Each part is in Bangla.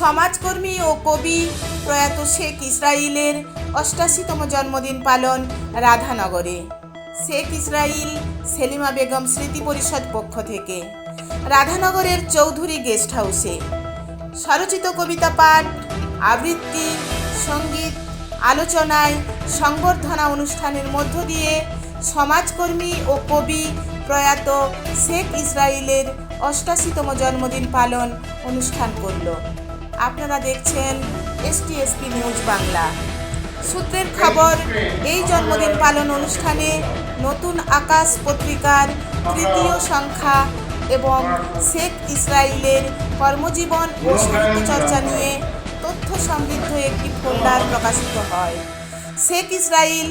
সমাজকর্মী ও কবি প্রয়াত শেখ ইসরায়েলের অষ্টাশিতম জন্মদিন পালন রাধানগরে। শেখ ইসরাইল সেলিমা বেগম স্মৃতি পরিষদ পক্ষ থেকে। রাধানগরের চৌধুরী গেস্ট হাউসে। স্বরচিত কবিতা পাঠ, আবৃত্তি, সংগীত, আলোচনায় সংবর্ধনা অনুষ্ঠানের মধ্য দিয়ে সমাজকর্মী ও কবি প্রয়াত শেখ ইসরায়েলের অষ্টাশিতম জন্মদিন পালন অনুষ্ঠান করল। আপনারা দেখছেন এসটিএসপি নিউজ বাংলা। সূত্রের খবর এই জন্মদিন পালন অনুষ্ঠানে নতুন আকাশ পত্রিকার তৃতীয় সংখ্যা এবং শেখ ইসরাইলের কর্মজীবন ও সাহিত্য চর্চা নিয়ে তথ্য সমৃদ্ধ একটি ফোল্ডার প্রকাশিত হয়। শেখ ইসরাইল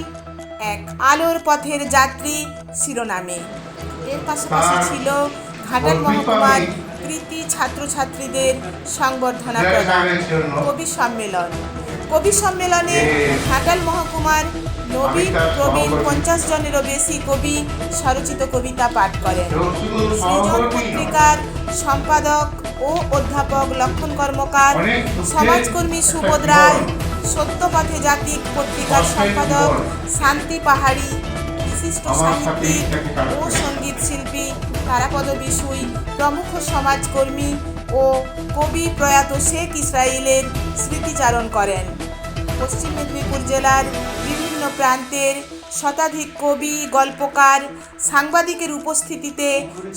এক আলোর পথের যাত্রী শিরোনামে। এর পাশাপাশি ছিল ঘাটাল মহকুমার কৃতি ছাত্রছাত্রীদের সংবর্ধনা প্রদান। কবি সম্মেলন। কবি সম্মেলনে ঘাটাল মহকুমার নবীন প্রবীণ পঞ্চাশ জনেরও বেশি কবি স্বরচিত কবিতা পাঠ করেন। সৃজন পত্রিকার সম্পাদক ও অধ্যাপক লক্ষণ কর্মকার সমাজকর্মী সুবোধ রায় সত্যপথে জাতিক পত্রিকার সম্পাদক শান্তি পাহাড়ি বিশিষ্ট সাহিত্যিক ও সংগীত শিল্পী তারাপদ বিশুই প্রমুখ সমাজকর্মী ও কবি প্রয়াত শেখ ইসরায়েলের স্মৃতিচারণ করেন। পশ্চিম মেদিনীপুর জেলার বিভিন্ন প্রান্তের শতাধিক কবি, গল্পকার, সাংবাদিকের উপস্থিতিতে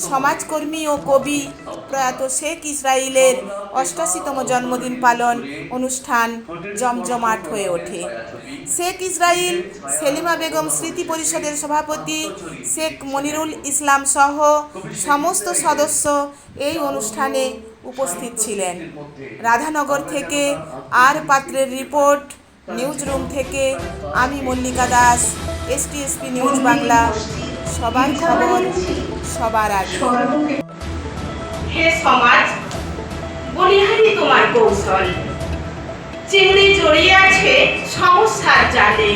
সমাজকর্মী ও কবি প্রয়াত শেখ ইসরাইলের অষ্টাশিতম জন্মদিন পালন অনুষ্ঠান জমজমাট হয়ে ওঠে। শেখ ইসরাইল সেলিমা বেগম স্মৃতি পরিষদের সভাপতি, শেখ মনিরুল ইসলাম সহ সমস্ত সদস্য এই অনুষ্ঠানে উপস্থিত ছিলেন। রাধানগর থেকে আর পাত্রের রিপোর্ট নিউজ রুম থেকে আমি মল্লিকা দাস। এসটিএসপি নিউজ বাংলা, সবার খবর, সবার আগে। হে সমাজ, বলিহারি তোমার কৌশল। চিংড়ি জড়িয়ে আছে সমস্যার জালে।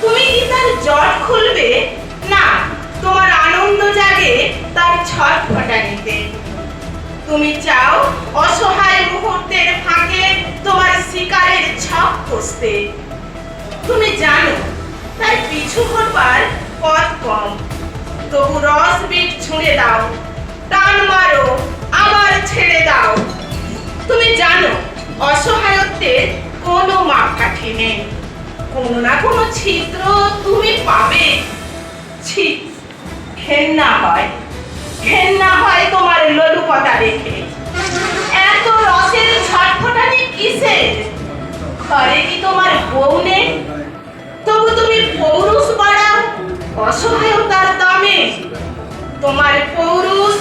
তুমি কি তার জট খুলবে? না, তোমার আনন্দ জাগে তার ছট ফটানিতে। তুমি চাও অসহায় মুহূর্তের ফাঁকে তোমার শিকারের ছক কষতে তুমি জানো তাই পিছু হবার পথ কম। তবু রস বিট ছুঁড়ে দাও, টান মারো, আবার ছেড়ে দাও। তুমি জানো অসহায়ত্বের কোনো মাপকাঠি নেই। কোনো না কোনো ছিদ্র তুমি পাবে। ছি, ঘেন্না হয় ঘেন্না হয় তোমার ললুপতা দেখে। এত রসের ছটফটানি কিসের? ঘরে কি তোমার বউ নেই? তবু তুমি পৌরুষ বাড়াও অসহায়তার দামে। তোমার পৌরুষ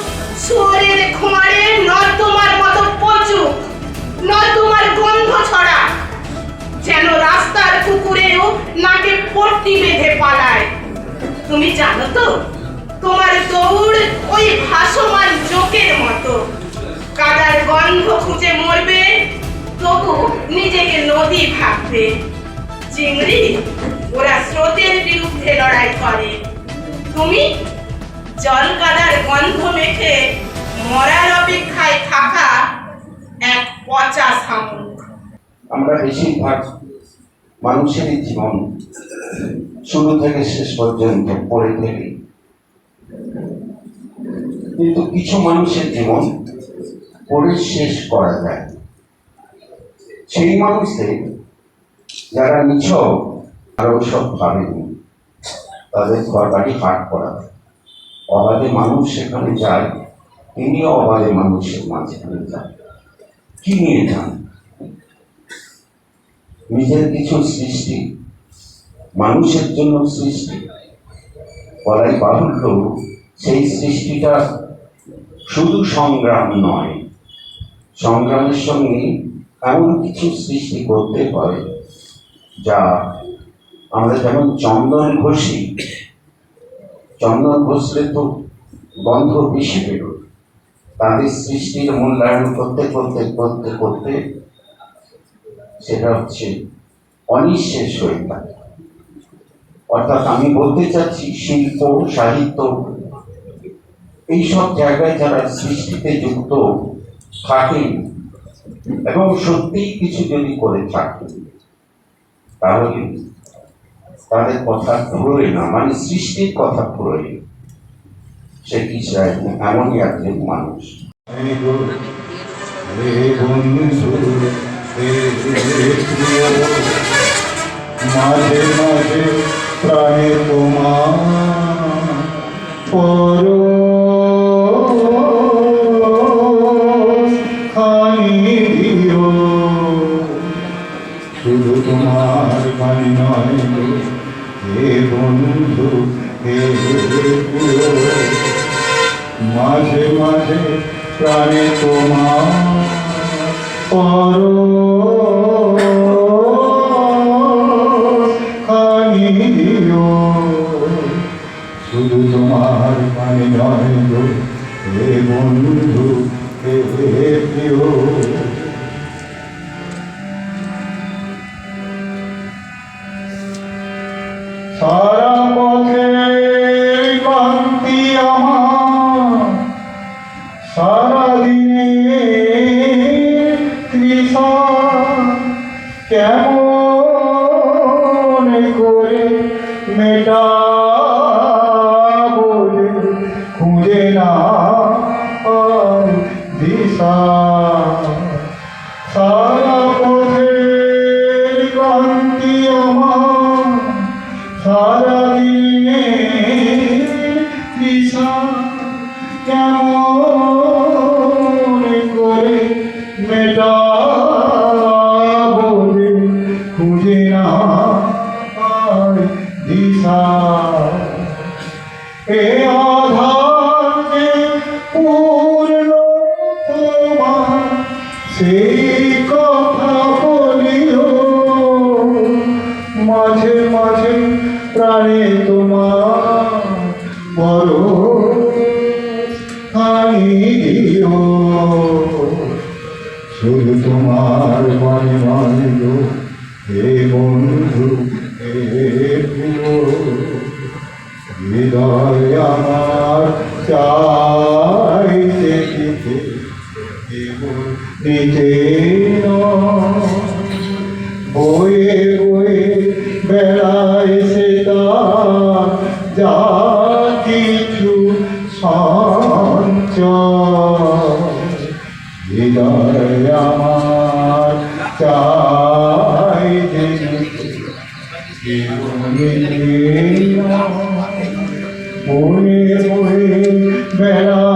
শুয়োরের খুমারে নয় তোমার মতো পচু নয় তোমার গন্ধ ছড়া। যেন রাস্তার কুকুরেও নাকে পট্টি বেঁধে পালায়। তুমি জানো তো, তোমার দৌড় ওই ভাসমান জোকের মতো। কাদার গন্ধ খুঁজে মরবে, তবু নিজেকে নদী ভাববে। চিংড়ি, ওরা স্রোতের বিরুদ্ধে লড়াই করে। তুমি গন্ধ মেখে মরার অপেক্ষায় থাকা এক পচা শামুক। আমরা বেশিরভাগ মানুষেরই জীবন শুরু থেকে শেষ পর্যন্ত পড়ে থাকি। কিন্তু কিছু মানুষের জীবন পড়ে শেষ করা যায়। সেই মানুষদের যারা নিছ আরও সব ভাবেনি তাদের ঘর বাড়ি হাট করা। অবাধে মানুষ সেখানে যায় তিনিও অবাধে মানুষের মাঝখানে যান। কি নিয়ে যান? নিজের কিছু সৃষ্টি, মানুষের জন্য সৃষ্টি। বলাই বাহুল্য, সেই সৃষ্টিটা শুধু সংগ্রাম নয়। সংগ্রামের সঙ্গে এমন কিছু সৃষ্টি করতে হয় যা আমরা যেমন চন্দন ঘষি, চন্দন ঘষলে তো গন্ধ বেশি বেরোয়। তাদের সৃষ্টির মূল্যায়ন করতে করতে করতে করতে সেটা হচ্ছে অনিঃশেষ হয়ে থাকে অর্থাৎ আমি বলতে চাচ্ছি, শিল্প, সাহিত্য, এইসব জায়গায় যারা সৃষ্টিতে যুক্ত থাকেন এবং সত্যিই কিছু যদি করে থাকে তাহলে তাদের কথা ফুরোয় না মানে সৃষ্টির কথা ফুরোয় না। সে ইসরায়েল এমনই একজন মানুষ। মাঝে মাঝে প্রাণে তোমার পর খানি দিও। শুধু তোমার নয় হে বন্ধু, হে মাঝে মাঝে প্রাণে তোমার পর শুধু তোমার পানি নয় হে বন্ধু, হে প্রিয়। সারা পথে ক্লান্তি আমার তৃষা কেমন করে মেটাবো রে? খুঁজে না দিশা সারা পথের ক্লান্তি আমার সারাদিনে তৃষা কেমন করে মেটা রে? খুঁজে না দিশা এ হৃদয় আমার চাইতে দিতে দিতে বয়ে বয়ে বেড়ায় সে যা কিছু সঞ্চয়। হৃদয় আমার চাই Oh, yeah, oh,